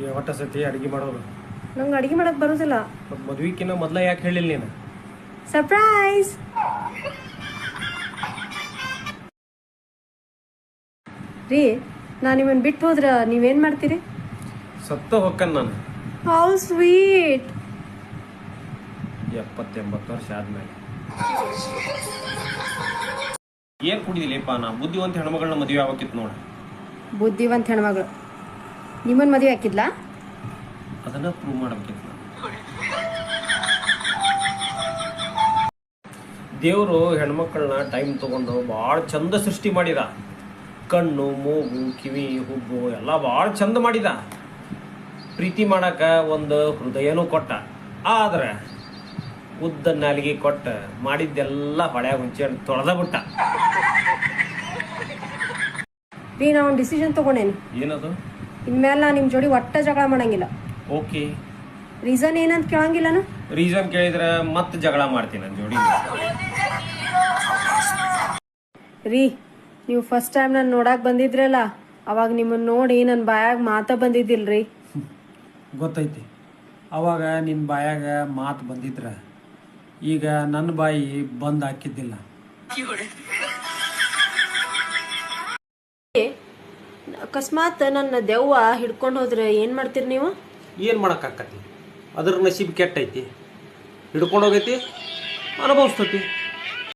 ಈ ಒಟ್ಟ ಸತಿ ಅಡಿಗೆ ಮಾಡೋದು? ನಂಗೆ ಅಡಿಗೆ ಮಾಡಕ್ ಬರೋದಿಲ್ಲ. ಮತ್ತು ಮದ್ವಿಕಿನ್ನ ಮೊದಲ ಯಾಕೆ ಹೇಳಿಲ್ಲ ನೀನು? ಸರ್ಪ್ರೈಸ್ ರೀ ನಾನು ನಿಮ್ಮನ್ನು ಬಿಟ್ಟು ಹೋದ್ರ ನೀವೇನು ಮಾಡ್ತೀರಿ? ಸತ್ತ ಹೊಕ್ಕನ್ ನಾನು. ಹೌ ಸ್ವೀಟ್ ಎಪ್ಪತ್ತೆಂಬತ್ತು ವರ್ಷ ಆದ್ಮೇಲೆ. ಏನ್ ಕುಡಿದಿಲ್ಲಪ್ಪ ನಾ? ಬುದ್ಧಿವಂತ ಹೆಣ್ಮಗಳನ್ನ ಮದುವೆ ಆಗಬೇಕಿತ್ತು ನೋಡ. ಬುದ್ಧಿವಂತ ಹೆಣ್ಮಗಳು. ನಿಮ್ಮನ್ನ ಮದುವೆ ಹಾಕಿದ್ಲಾ? ಅದನ್ನ ಪ್ರೂವ್ ಮಾಡಬೇಕಿತ್ತು. ದೇವರು ಹೆಣ್ಮಕ್ಳನ್ನ ಟೈಮ್ ತಗೊಂಡು ಭಾಳ ಚಂದ ಸೃಷ್ಟಿ ಮಾಡಿದ. ಕಣ್ಣು ಮೂಗು ಕಿವಿ ಹುಬ್ಬು ಎಲ್ಲ ಭಾಳ ಚಂದ ಮಾಡಿದ. ಪ್ರೀತಿ ಮಾಡಕ ಒಂದು ಹೃದಯನೂ ಕೊಟ್ಟ. ಆದ್ರೆ ಉದ್ದ ನಾಲಿಗೆ ಕೊಟ್ಟ ಮಾಡಿದ್ದೆಲ್ಲ ಹೊಳೆ ಹುಂಚಿ ತೊಳೆದ ಬಿಟ್ಟ. ರೀ ನಾ ಒಂದು ಡಿಸಿಷನ್ ತಗೊಂಡೇನು? ಏನದು? ಇನ್ಮೇಲೆ ನಾ ನಿಮ್ಮ ಜೋಡಿ ಒಟ್ಟ ಜಗಳ ಮಾಡಂಗಿಲ್ಲ. ಓಕೆ. ರೀಸನ್ ಏನಂತ ಕೇಳಂಗಿಲ್ಲನ? ರೀಸನ್ ಕೇಳಿದ್ರೆ ಮತ್ತೆ ಜಗಳ ಮಾಡ್ತೀನಿ ನನ್ನ ಜೋಡಿ. ರೀ ನೀವು ಫಸ್ಟ್ ಟೈಮ್ ನಾನು ನೋಡಕ್ಕೆ ಬಂದಿದ್ರಲ್ಲ ಅವಾಗ ನಿಮ್ಮನ್ನ ನೋಡಿ ನನ್ನ ಬಾಯಾಗ ಮಾತ ಬಂದಿದ್ದಿಲ್ರಿ. ಗೊತ್ತೈತಿ. ಅವಾಗ ನಿನ್ನ ಬಾಯಾಗ ಮಾತು ಬಂದಿದ್ರ. ಈಗ ನನ್ನ ಬಾಯಿ ಬಂದ್ ಹಾಕಿದ್ದಿಲ್ಲ. ಅಕಸ್ಮಾತ್ ನನ್ನ ದೆವ್ವ ಹಿಡ್ಕೊಂಡು ಹೋದ್ರೆ ಏನು ಮಾಡ್ತೀರಿ ನೀವು? ಏನು ಮಾಡೋಕ್ಕಾಕತಿ ಅದ್ರ ನಸೀಬ್ ಕೆಟ್ಟೈತಿ. ಹಿಡ್ಕೊಂಡು ಹೋಗೈತಿ, ಅನುಭವಿಸ್ತೈತಿ.